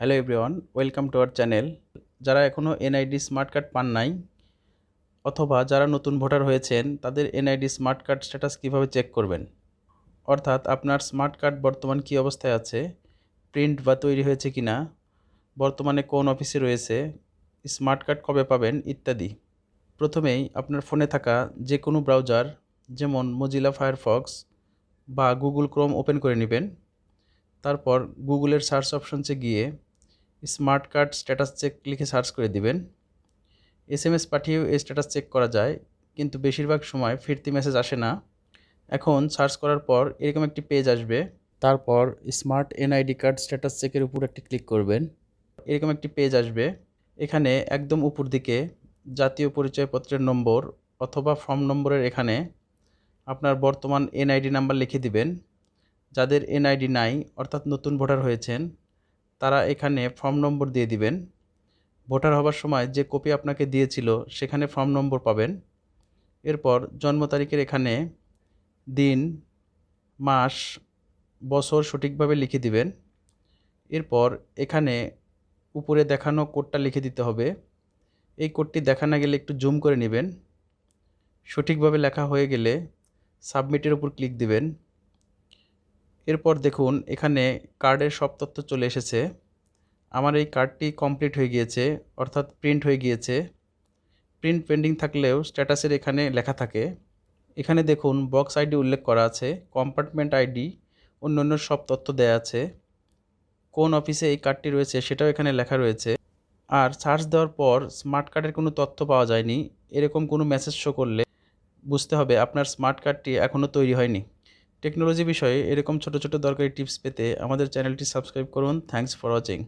Hello everyone, welcome to our channel. যারা এখনও NID smart card পান নাই, অথবা যারা নতুন ভোটার হয়েছেন, তাদের এনআইডি স্মার্ট কার্ড স্ট্যাটাস কীভাবে চেক করবেন? অর্থাৎ আপনার স্মার্ট কার্ড বর্তমান কী অবস্থায় আছে, প্রিন্ট বা তৈরি হয়েছে কি না বর্তমানে কোন অফিসে রয়েছে, স্মার্ট কার্ড কবে পাবেন, ইত্যাদি। প্রথমেই আপনার ফোনে থাকা যে কোনো ব্রাউজার, যেমন মজিলা ফায়ারফক্স বা গুগল ক্রোম ওপেন করে নেবেন। তারপর গুগলের সার্চ অপশনসে গিয়ে স্মার্ট কার্ড স্ট্যাটাস চেক লিখে সার্চ করে দিবেন। এস এম এস পাঠিয়েও এই স্ট্যাটাস চেক করা যায়, কিন্তু বেশিরভাগ সময় ফিরতি মেসেজ আসে না। এখন সার্চ করার পর এরকম একটি পেজ আসবে, তারপর স্মার্ট এনআইডি কার্ড স্ট্যাটাস চেকের উপর একটি ক্লিক করবেন। এরকম একটি পেজ আসবে, এখানে একদম উপর দিকে জাতীয় পরিচয়পত্রের নম্বর অথবা ফর্ম নম্বরের এখানে আপনার বর্তমান এনআইডি নাম্বার লিখে দিবেন। যাদের এনআইডি নাই, অর্থাৎ নতুন ভোটার হয়েছেন তারা এখানে ফর্ম নম্বর দিয়ে দিবেন। ভোটার হবার সময় যে কপি আপনাকে দিয়েছিল, সেখানে ফর্ম নম্বর পাবেন। এরপর জন্ম তারিখের এখানে দিন, মাস, বছর সঠিকভাবে লিখে দিবেন। এরপর এখানে উপরে দেখানো কোডটা লিখে দিতে হবে। এই কোডটি দেখা না গেলে একটু জুম করে নেবেন। সঠিকভাবে লেখা হয়ে গেলে সাবমিটের উপর ক্লিক দিবেন। এরপর দেখুন, এখানে কার্ডের সব তথ্য চলে এসেছে। আমার এই কার্ডটি কমপ্লিট হয়ে গিয়েছে, অর্থাৎ প্রিন্ট হয়ে গিয়েছে। প্রিন্ট পেন্ডিং থাকলেও স্ট্যাটাসের এখানে লেখা থাকে। এখানে দেখুন, বক্স আইডি উল্লেখ করা আছে, কম্পার্টমেন্ট আইডি অন্য অন্য সব তথ্য দেয়া আছে। কোন অফিসে এই কার্ডটি রয়েছে সেটাও এখানে লেখা রয়েছে। আর সার্চ দেওয়ার পর স্মার্ট কার্ডের কোনো তথ্য পাওয়া যায়নি। এরকম কোনো মেসেজ শো করলে বুঝতে হবে আপনার স্মার্ট কার্ডটি এখনও তৈরি হয়নি। টেকনোলজি বিষয়ে এরকম ছোট ছোট দরকারি টিপস পেতে আমাদের চ্যানেলটি সাবস্ক্রাইব করুন। Thanks for watching